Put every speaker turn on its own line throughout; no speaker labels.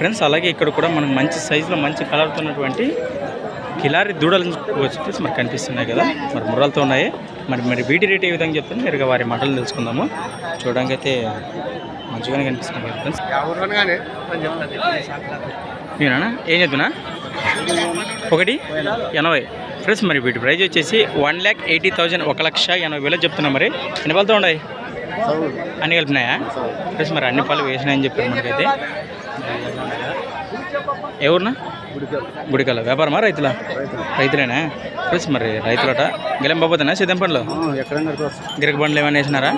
Friends అలాగే ఇక్కడ కూడా మనకు మంచి సైజులో మంచి కలర్తో ఉన్నటువంటి కిలారి దూడలు వచ్చేసి మరి కనిపిస్తున్నాయి కదా. మరి ముర్రాలతో ఉన్నాయి. మరి మరి వీటి రేట్ ఏ విధంగా చెప్తాను నేరుగా వారి మాటలు తెలుసుకుందాము. చూడడానికి అయితే మంచిగానే కనిపిస్తున్నాయి ఫ్రెండ్స్. నేనా? ఏం చెప్తున్నా ఒకటి ఎనభై. ఫ్రెండ్స్ మరి వీటి ప్రైస్ వచ్చేసి వన్ ల్యాక్ ఎయిటీ థౌజండ్ ఒక లక్ష ఎనభై వేలు చెప్తున్నా మరి. ఎన్ని ఉన్నాయి? అన్ని కలిపినాయా? ఫ్రెండ్స్ మరి అన్ని పళ్ళు వేసినాయని చెప్పారు మనకైతే. ఎవరునా గుడికల. వ్యాపారమా రైతులా? రైతులేనా? ఫ్రెండ్స్ మరి రైతులట. గెలం బాబోతున్నా సేద్యం పండ్లు? గిరక పండ్లు ఏమైనా వేసినారా?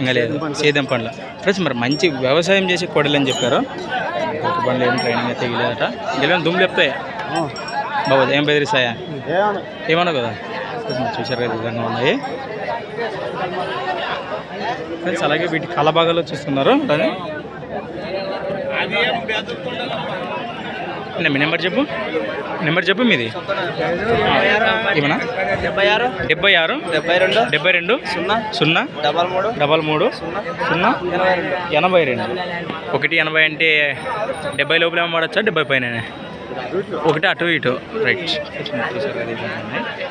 ఇంకా లేదు. సేద్యం పండ్లు. ఫ్రెండ్స్ మరి మంచి వ్యవసాయం చేసి కొడలు అని చెప్పారు. గిరక పండ్లు ఏం ట్రైనింగ్ అయితే ఇవ్వలేదట గెలం దుమ్ములు చెప్తాయా బాబు ఏం బెదిరిస్తాయా? ఏమన్నా కదా? ఫ్రెండ్స్ చూసారు కదా విధంగా ఉన్నాయి. ఫ్రెండ్స్ అలాగే వీటి కలబాగాలు చూస్తున్నారు. మీ నెంబర్ చెప్పు. నెంబర్ చెప్పు మీది. ఏమన్నా?
డెబ్బై ఆరు.
డెబ్బై ఆరు.
డెబ్బై రెండు.
డెబ్బై రెండు.
సున్నా.
సున్నా.
డబల్ మూడు.
డబల్ మూడు.
సున్నా. ఎనభై రెండు.
ఎనభై రెండు. ఒకటి ఎనభై అంటే డెబ్బై లోపల ఏమో వాడచ్చా? డెబ్బై పైన ఒకటి అటు ఇటు. రైట్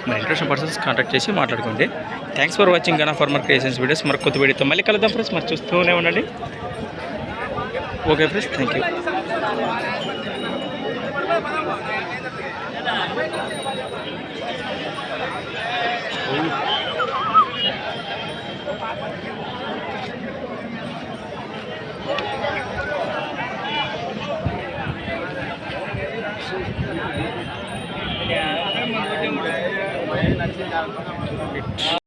మన ఇంట్రెస్ట్ పర్సన్స్ కాంటాక్ట్ చేసి మాట్లాడుకోండి. థ్యాంక్స్ ఫర్ వాచింగ్ గనా ఫార్మర్ క్రియేషన్స్ వీడియోస్ మరి కొత్త వీడియోతో మళ్ళీ కలుద్దాం ఫ్రెండ్స్ మరి చూస్తూనే ఉండండి. ఓకే ఫ్రెండ్స్ థ్యాంక్ యూ నచ్చింది